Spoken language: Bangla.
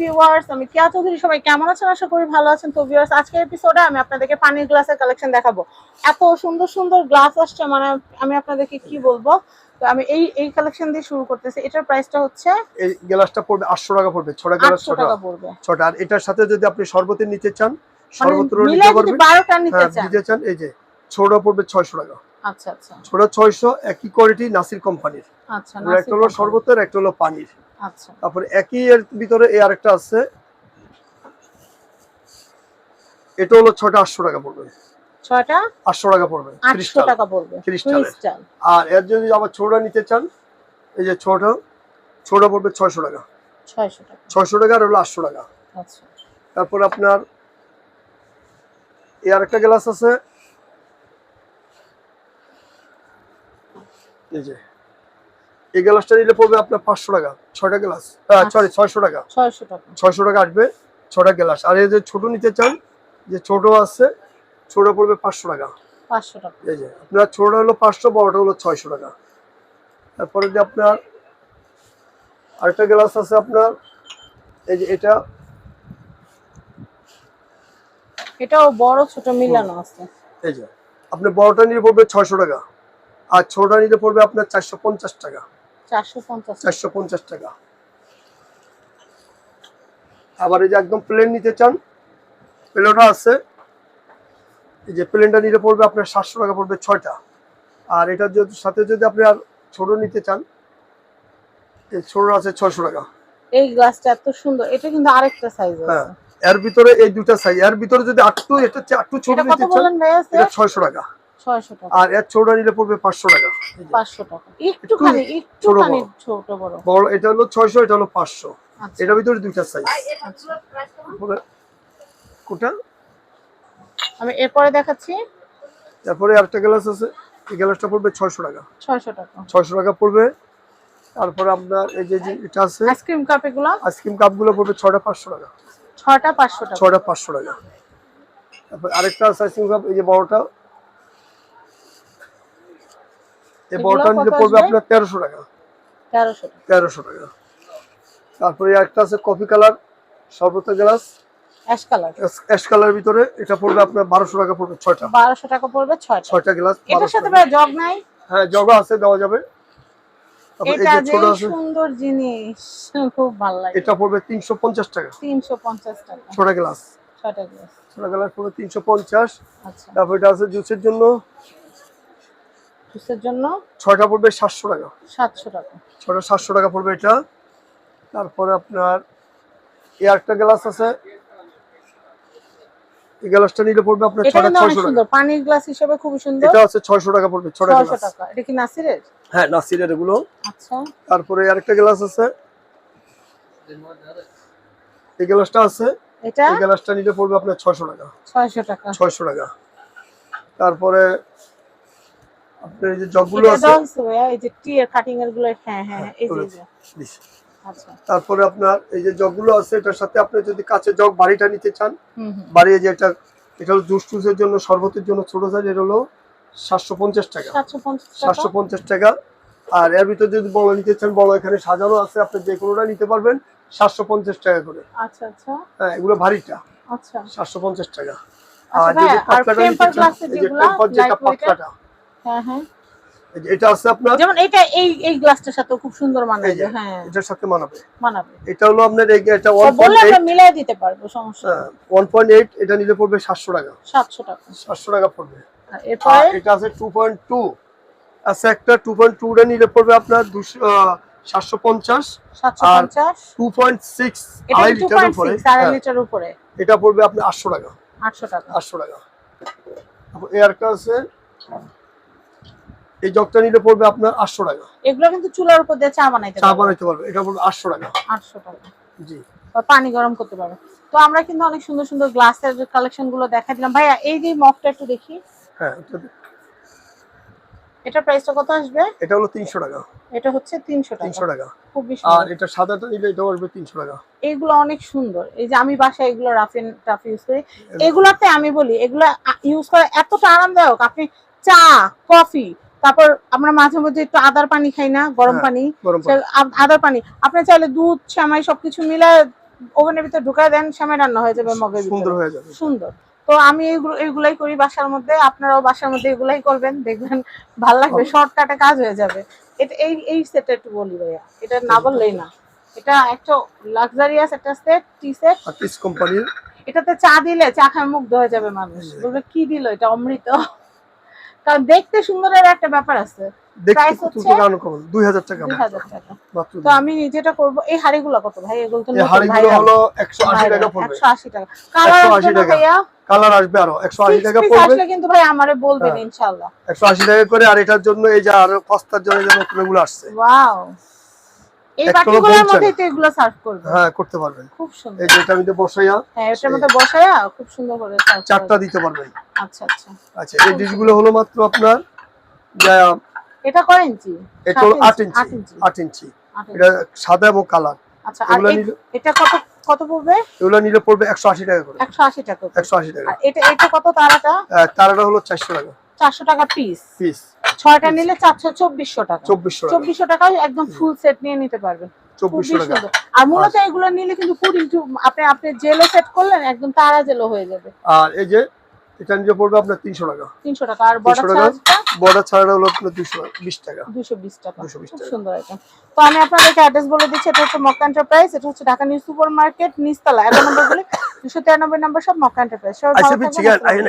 ভিউয়ার্স আমি কেয়া চৌধুরী সবাই কেমন আছেন? আশা করি ভালো আছেন। তো ভিউয়ার্স আজকের এপিসোডে আমি আপনাদেরকে পানির গ্লাসের কালেকশন দেখাবো। এত সুন্দর সুন্দর গ্লাস আসছে মানে আমি আপনাদেরকে কি বলব? তো আমি এই এই কালেকশন দিয়ে শুরু করতেছি। এটার প্রাইসটা হচ্ছে এই গ্লাসটা পড়বে আটশো টাকা পড়বে ছটা গ্লাস আটশো টাকা পড়বে। ছটা। আর এটার সাথে যদি আপনি শরবতের নিতে চান মানে শরবতেরও মিলে নিতে পারবেন। বারোটা নিতে হ্যাঁ চান। নিতে চান এই যে ছোটা পড়বে ছয়শো টাকা। আচ্ছা আচ্ছা। ছোটা ছয়শো একই কোয়ালিটি নাসির কোম্পানির। আচ্ছা একটা নাসির হলো কোম্পানি। শরবতের একটা হলো পানির। তারপরে একই এর ভিতরে এই আরেকটা আছে। এটা হলো ছটা আটশো টাকা পড়বে। আটশো টাকা পড়বে আটশো টাকা। পড়বে। ক্রিস্টাল আর এর যদি আবার ছোটা নিতে চান এই যে ছোটা ছোটা পড়বে ছয়শো টাকা। ছয়শো টাকা আর হলো আটশো টাকা। আচ্ছা। তারপর আপনার এই আরেকটা গ্লাস আছে। এই যে এই গ্লাসটা নিলে পড়বে আপনার পাঁচশো টাকা ছয়টা গ্লাস সরি ছয়শো টাকা। ছয়শো টাকা। ছয়শো টাকা আসবে ছটা গ্লাস আর এই যে ছোট নিতে চান যে ছোট আছে ছোট পড়বে পাঁচশো টাকা। পাঁচশো টাকা। এই যে আপনার ছোটটা হলো পাঁচশো বড়টা হলো ছয়শো টাকা। তারপরে যে আপনার আরেকটা গ্লাস আছে আপনার এই যে এটা। এটাও বড় ছোট মিলানো আছে। এই যে আপনি বড়টা নিলে পড়বে ছয়শো টাকা। আর ছোটটা নিলে পড়বে আপনার চারশো পঞ্চাশ টাকা। চারশো পঞ্চাশ টাকা। আবার এই যে একদম প্লেন নিতে চান প্লেনটা আছে। এই যে প্লেনটা নিলে পড়বে আপনার সাতশো টাকা পড়বে ছয়টা। আর এটার যদি সাথে যদি আপনি আর ছোট নিতে চান এই ছোট আছে ছয়শো টাকা। এই গ্লাসটা এত সুন্দর এটা কিন্তু আরেকটা সাইজ হ্যাঁ এর ভিতরে এই দুটা সাইজ এর ভিতরে যদি আটটু এটা আটটু ছোট নিতে চান এটা ছয়শো টাকা। আর এর ছোট নিলে পড়বে পাঁচশো টাকা। পাঁচশো টাকা। একটুখানি একটুখানি ছোট বড়। বড় এটা হলো ছয়শো এটা হলো পাঁচশো। আচ্ছা। এটার ভিতরে দুইটা সাইজ আচ্ছা। কোটা আমি এরপরে দেখাচ্ছি। তারপরে আরেকটা গ্লাস আছে। এই গ্লাসটা পড়বে ছয়শো টাকা। ছয়শো টাকা। ছয়শো টাকা পড়বে। তারপরে আপনার এই যে যে এটা আছে আইসক্রিম কাপ এগুলো? আইসক্রিম কাপগুলো পড়বে ছটা পাঁচশো টাকা। ছটা পাঁচশো টাকা। ছটা পাঁচশো টাকা। তারপর আরেকটা আছে আইসক্রিম কাপ এই যে বড়টা এই বড়টা নিলে পড়বে আপনার তেরোশো টাকা। তেরোশো টাকা। তারপরে একটা আছে coffee colour সর্বত glass. Ash colour. Ash colour ভিতরে এটা পড়বে আপনার বারোশো টাকা পড়বে ছয়টা। বারোশো টাকা পড়বে ছয়টা। গ্লাস এটার সাথে জগ নাই? হ্যাঁ জগা আছে দেওয়া যাবে। এটা যে সুন্দর জিনিস খুব ভালো লাগে। এটা পড়বে তিনশো পঞ্চাশ টাকা। তিনশো পঞ্চাশ টাকা। ছোটা গ্লাস। গ্লাস। ছোটা গ্লাস পড়বে আচ্ছা। তারপর এটা আছে জুসের জন্য। জুসের জন্য? ছয়টা পড়বে সাতশো টাকা। সাতশো টাকা। ছটা সাতশো টাকা পড়বে এটা। তারপরে আপনার এই একটা গ্লাস আছে। এই গ্লাসটা নিলে পড়বে আপনার ছটা ছয়শো টাকা। পানির গ্লাস হিসেবে খুবই সুন্দর। এটা আছে ছয়শো টাকা পড়বে ছটা গ্লাস। টাকা। এটা কি নাসিরের? হ্যাঁ নাসিরের এগুলো। আচ্ছা। তারপরে আরেকটা গ্লাস আছে। এই গ্লাসটা আছে। এটা? এই গ্লাসটা নিলে পড়বে আপনার ছয়শো টাকা। ছয়শো টাকা। ছয়শো টাকা। তারপরে আপনার এই যে জগগুলো আছে এই যে টি কাটিং এরগুলো হ্যাঁ হ্যাঁ হ্যাঁ, এই যে। আচ্ছা। তারপরে আপনার এই যে জগগুলো আছে এটার সাথে আপনি যদি কাছে জগ বাড়িটা নিতে চান হুম হুম। বাড়ি এই যে এটা এটা হলো জুস টুসের জন্য শরবতের জন্য ছোট সাইজ এটা হলো সাতশো পঞ্চাশ টাকা। সাতশো পঞ্চাশ টাকা? আর এর ভিতরে যদি বড় নিতে চান বড় এখানে সাজানো আছে আপনি যে কোনোটা নিতে পারবেন সাতশো পঞ্চাশ টাকা করে। আচ্ছা আচ্ছা। হ্যাঁ এগুলো ভারীটা আচ্ছা। সাতশো পঞ্চাশ টাকা। আচ্ছা আর যদি পাতলাটা নিতে চান যেটা? পাতলাটা হ্যাঁ হ্যাঁ। এটা আছে আপনার যেমন এটা এই এই গ্লাসটার সাথে খুব সুন্দর মানাবে হ্যাঁ। এটার সাথে মানাবে। মানাবে। এটা হলো আপনার এই- এটা তো ওয়ান বললে পয়েন্ট আমরা মিলাই দিতে পারব সমস্যা নেই। ওয়ান পয়েন্ট এইট এটা নিলে পড়বে সাতশো টাকা। সাতশো টাকা। সাতশো টাকা পড়বে। আর এরপরে? এটা আছে টু পয়েন্ট টু আছে একটা টু পয়েন্ট টু নিলে পড়বে আপনার এটা হ্যাঁ, পড়বে আপনার আটশো টাকা। আটশো টাকা। আটশো টাকা। আছে। এই জগটা নিলে পড়বে আপনার আটশো টাকা। এগুলো কিন্তু চুলার উপর দিয়ে চা বানাইতে চা বানাইতে পারবে এটা পড়বে আটশো টাকা। আটশো টাকা। জি। পানি গরম করতে পারবে। তো আমরা কিন্তু অনেক সুন্দর সুন্দর গ্লাসের কালেকশনগুলো দেখা দিলাম। ভাইয়া এই যে মগটা একটু দেখি। হ্যাঁ এটা- প্রাইসটা কত আসবে? এটা হলো তিনশো টাকা। এটা হচ্ছে তিনশো তিনশো টাকা। টাকা খুবই আর সুন্দর এটা সাদাটা নিলে এটা পড়বে তিনশো টাকা। এগুলো অনেক সুন্দর। এই যে আমি বাসায় এগুলো রাফিন টাফ ইউজ করি। এগুলাতে আমি বলি এগুলো ইউজ করা এতটা আরামদায়ক। আপনি চা কফি তারপর আমরা মাঝে মধ্যে একটু আদার পানি খাই না গরম হ্যাঁ, পানি। আদার পানি। আপনি চাইলে দুধ শ্যামাই সবকিছু মিলে ওভেনের ভিতরে ঢুকায় দেন সময় রান্না হয়ে যাবে মগের সুন্দর হয়ে যাবে। সুন্দর। তো আমি এগুলো এগুলাই করি বাসার মধ্যে। আপনারাও বাসার মধ্যে এগুলাই করবেন দেখবেন ভালো লাগবে শর্টকাটে কাজ হয়ে যাবে। এটা এই এই সেটটা একটু বলি ভাইয়া। এটা না বললেই না। এটা একটা লাক্সারিয়াস একটা সেট টি সেট আর টিস কোম্পানির। এটাতে চা দিলে চা খায় মুগ্ধ হয়ে যাবে মানুষ। বলবে কি দিল? এটা অমৃত? কারণ দেখতে সুন্দরের একটা ব্যাপার আছে। দেখতে হচ্ছে? টাকা কম দুই হাজার টাকা দুই মাত্র। হাজার টাকা। তো আমি যেটা করব এই হাড়িগুলো কত ভাই? এগুলো তো হাড়িগুলো হলো একশো আশি টাকা পড়বে। 180 টাকা। কালার 180 টাকা। কালার আসবে আরও। টাকা পড়বে। আসলে কিন্তু ভাই আমারে বলবেন ইনশাল্লাহ ইনশাআল্লাহ। একশো আশি টাকা করে আর এটার জন্য এই যে আরও কস্তার জন্য এগুলো আসছে। ওয়াও এই বাটিগুলোর বলছেন। তো এগুলো সার্ভ করবে। হ্যাঁ করতে পারবেন খুব সুন্দর। এই বসাইয়া হ্যাঁ এটার মধ্যে বসায়া খুব সুন্দর করে serve চারটা দিতে পারবেন আচ্ছা আচ্ছা। আচ্ছা এই ডিশগুলো হলো মাত্র আপনার এটা কয় ইঞ্চি? এটা হলো সাত আট ইঞ্চি, আট ইঞ্চি। এটা সাদা এবং কালার। আচ্ছা আর এটা কত কত পড়বে? এগুলো নিলে পড়বে একশো আশি টাকা করে। একশো আশি টাকা করে। একশো আশি টাকা। এটা এটা কত তারাটা? তারাটা হলো চারশো টাকা। চারশো টাকা পিস পিস ছয়টা নিলে চারশো চব্বিশশো টাকা। চব্বিশশো টাকা। একদম ফুল সেট নিয়ে নিতে পারবেন। আর মূলত এগুলো নিলে কিন্তু আপনি আপনি জেলো সেট করলেন একদম তারা জেলো হয়ে যাবে। আর এই যে এটা নিলে পড়বে আপনার তিনশো টাকা। তিনশো টাকা। আর বড় 300 টাকা? বর্ডার হলো আপনার টাকা। দুশো বিশ টাকা। 220 টাকা। সুন্দর এটা তো আমি আপনাদেরকে অ্যাড্রেস বলে দিচ্ছি এটা হচ্ছে মক্কা এন্টারপ্রাইজ এটা হচ্ছে ঢাকা নিউ সুপার মার্কেট নিচতলা। এগারো নম্বর বলে দুশো তিরানব্বই নম্বর সব মক্কা এন্টারপ্রাইজ আচ্ছা ভালো থাকবেন